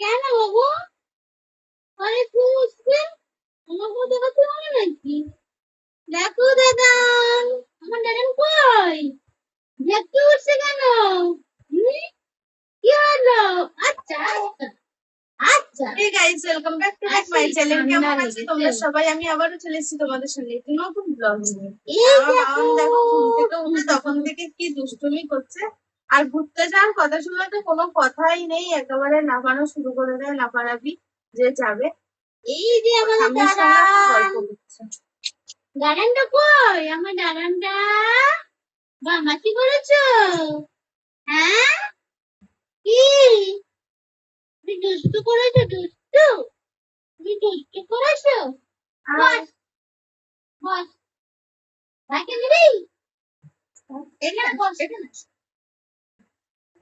কেন বাবু আরে খুঁজছে আমার কথা কথা হবে নাকি দেখো দাদা আমার দাদা কই দেখতে উঠছে কেন কি হলো? আচ্ছা। আচ্ছা। আচ্ছা Hey guys, welcome back to back my আসি, channel. কেমন আছো? তোমরা সবাই? আমি আবারও চলে এসেছি তোমাদের সঙ্গে একটি নতুন ব্লগ নিয়ে। এই আমার বাবান দেখো। ঘুম থেকে উঠে তখন থেকে কি দুষ্টুমি করছে। আর ঘুরতে যাওয়ার কথা শুনলে তো কোনো কথাই নেই একেবারে লাফানো শুরু করে দেয় লাফালাফি যে যাবে। এই যে আমার দাদানটা কই? আমার দাদানটা বামাকি করেছ হ্যাঁ কি তুমি দুষ্টু করেছ দুষ্টু? তুমি দুষ্টু করেছ? বস বস। ভাইকে নিবি? এখানে বস এখানে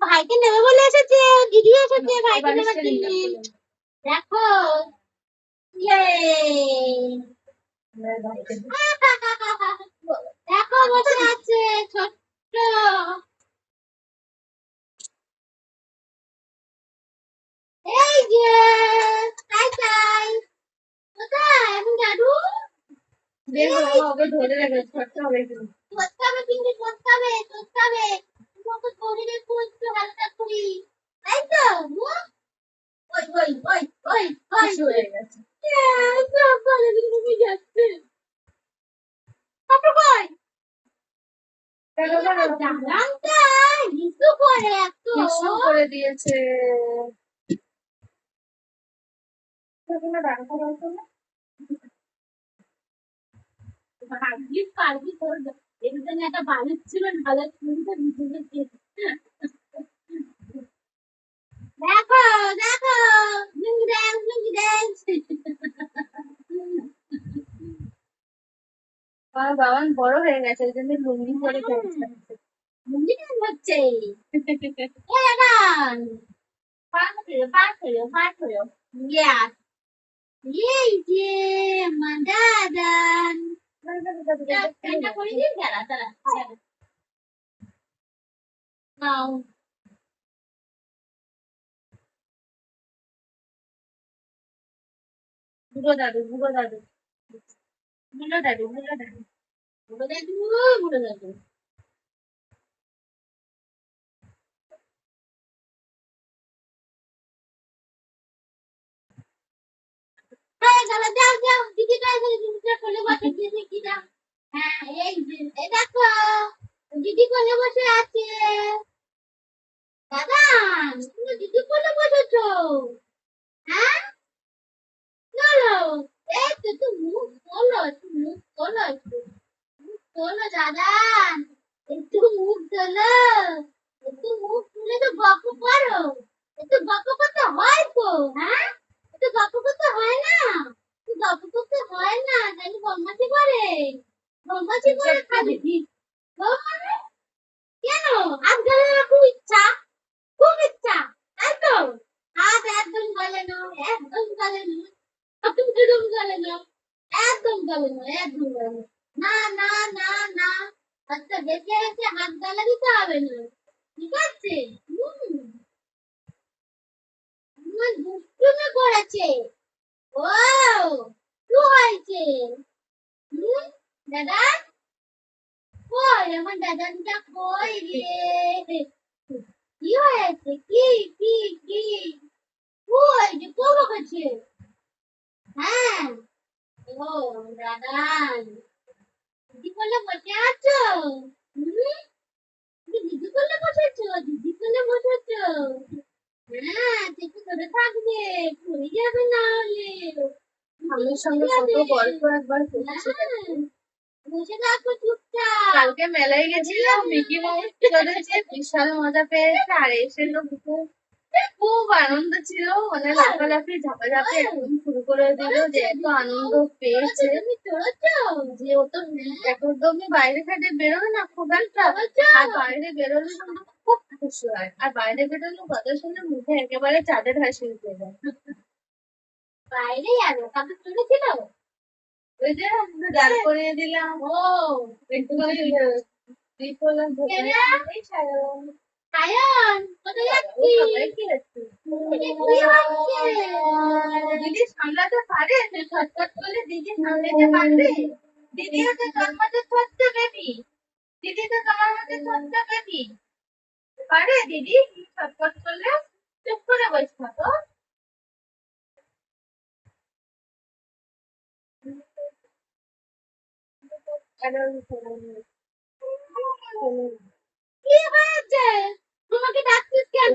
ভাইকে নেবে বলে এসেছে দিদি এসেছে ভাইকে নেবার জন্য। দেখো। ইয়ে। দেখো বসে আছে ছোট্ট। করে দিয়েছে। সেখানে না? ভাগ্যিস পারবি তোর এর একটা বালিশ ছিল ঢালা ছুরিতে ভিজে দেখো দেখো লুঙ্গি বড় হয়ে গেছে ওই জন্য লুঙ্গি পরে লুঙ্গি ড্যান্স হচ্ছে এ গান পা করো পা করো পা করো ইয়াস এই যে আমার দাদান বুড়ো দাদু বুড়ো দাদু বুড়ো দাদু বুড়ো দাদু বুড়ো দাদু বুড়ো দাদু হ্যাঁ হ্যাঁ? এই তো মুখ একটু মুখ একটু মুখ তোলো, দাদা, একটু মুখ তোলো, একটু মুখ তুলে তো গল্প করো, একটু গল্প করতে হয় তো হ্যাঁ একটু গল্প করতে হয় না একটু গল্প করতে হয় না তাহলে বদমাশি করে বদমাশি করে খাবে বদমাশি? কেন? করেছে। দাদা? কই আমার দাদাটা কই রে কি হয়েছে কি কি কি কই যে কবে গেছে হ্যাঁ ও দাদা দিদি কোলে বসে আছো দিদি কোলে বসেছো দিদি কোলে বসেছো হ্যাঁ চেপে ধরে থাকবে পড়ে যাবে না হলে স্বামীর সঙ্গে গল্প একবার করছে। কালকে মেলায় গেছিলাম মিকি মাউস চলেছে বিশাল মজা পেয়েছে আর এসে খুব খুব আনন্দ ছিল। মানে লাফালাফি ঝাপাঝাপি একদম শুরু করে দিল যে এত আনন্দ পেয়েছে। যে ও তো একদমই বাইরে ঘাটে বেরোয় না খুব একটা আর বাইরে বেরোলে খুব খুশি হয়। আর বাইরে বেরোলে কথা শুনে মুখে একেবারে চাঁদের হাসি উঠে যায়। বাইরে যাবে কাকে চলেছিল ওই যে দাঁড় করিয়ে দিলাম। ও একটুখানি? দিদি সামলাতে পারে? ছটফট করলে দিদি সামলাতে পারবে? দিদি হচ্ছে তোর মধ্যে ছোট্ট বেবি দিদি তো তোমার মধ্যে ছোট্ট বেবি পারে দিদি? ছটফট করলে? চুপ করে বসে থাকো। কি হয়েছে? তোমাকে ডাকছিস কেন?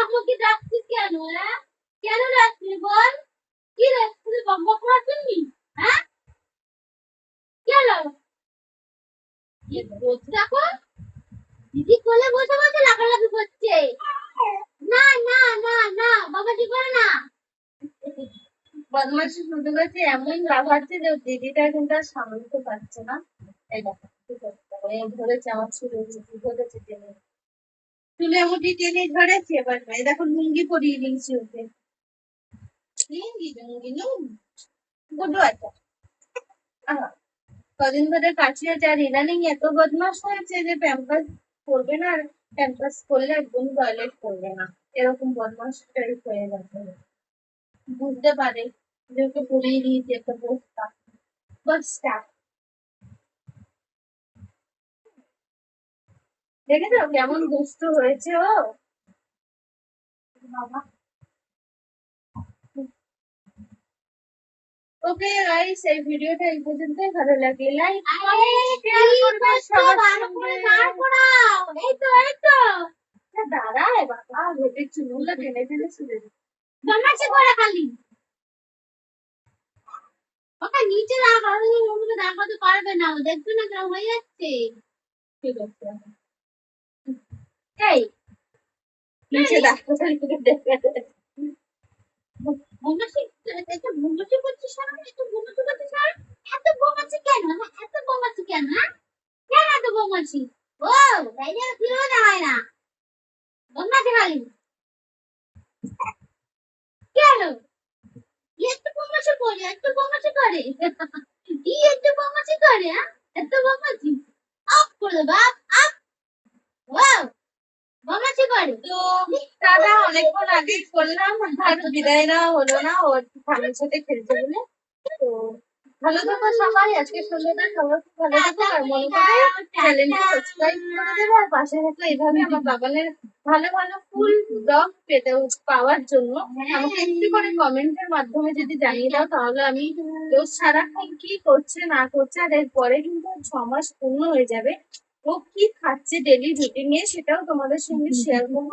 আমাকে ডাকছিস কেন হ্যাঁ? কেন ডাকছিস বল? কি রে তুই বকবক করছিস হ্যাঁ? কেন? বলছি দেখো দিদি কোলে বসে বসে লাফালাফি করছে। না না না না বাবা কি করে না। বদমাশি শুরু করেছে এমন লাফাচ্ছে যে দিদিটা কিন্তু আর সামলাতে পারছে না। এই দেখো ধরেছে আমার চুলে ধরেছে টেনে চুলে মুঠি টেনে ধরেছে এবার এই দেখো, লুঙ্গি পরিয়ে দিয়েছি ওকে। লুঙ্গি লুঙ্গি লুঙ্গি। গুডু আছে কদিন ধরে কাছে আর ইদানিং এত বদমাস হয়েছে যে প্যাম্পাস করবে না আর প্যাম্পাস করলে একদম টয়লেট করবে না। এরকম বদমাস টাইপ হয়ে গেছে। বুঝতে পারে। যে ওকে পরিয়ে দিয়েছি একটা বস্তা বস্তা দেখেছ কেমন দুষ্ট হয়েছে ও। বাবা। ওকে গাইস এই ভিডিওটা এই পর্যন্তই। ভালো লাগে লাইক আরে শেয়ার করবে সবার সঙ্গে। এই তো এই তো দাঁড়ায় বাবা ভেবে চুলগুলো টেনে টেনে শুনে বদমাশি করে খালি ওকে নিচে রাখো ওগুলো করতে পারবে না দেখবে না কেমন হয়ে যাচ্ছে। ঠিক আছে। এই। নিচে এত করছিস করছিস এত বদমাশি কেন? হ্যাঁ? এত কেন হ্যাঁ? কেন এত বদমাশি ও তাই জন্য ফিরেও দেওয়া না। বদমাশি খালি। কেন এত বদমাশি করে এত বদমাশি করে। ই এত বদমাশি করে? এত বদমাশি। আপ করে বাপ আপ ওয়াও বদমাশি করে। তো দাদা, অনেকক্ষণ আগে করলাম আর বিদায় নেওয়া হলো না ওর স্বামীর সাথে খেলতে বলে। তো ভালো থাকো সবাই, আজকে সন্ধ্যাটা সবাই ভালো থাকো, আর মনে করে চ্যানেলটি সাবস্ক্রাইব করে দেবো, আর পাশে থাকো এইভাবে আমার বাগানের ভালো ভালো ফুল ব্লগ পেতে পাওয়ার জন্য আমাকে একটু করে কমেন্টের মাধ্যমে যদি জানিয়ে দাও, তাহলে আমি রোজ সারাক্ষণ কি করছে, না করছে, আর এরপরে কিন্তু ছ মাস পূর্ণ হয়ে যাবে। ও কি খাচ্ছে ডেলি রুটিনে সেটাও তোমাদের সঙ্গে শেয়ার করব।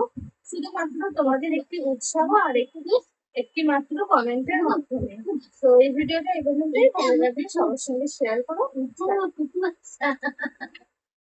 শুধুমাত্র তোমাদের একটি উৎসাহ আর একটু একটি মাত্র কমেন্টের মাধ্যমে তো এই ভিডিওটা এই সবার সঙ্গে শেয়ার করো।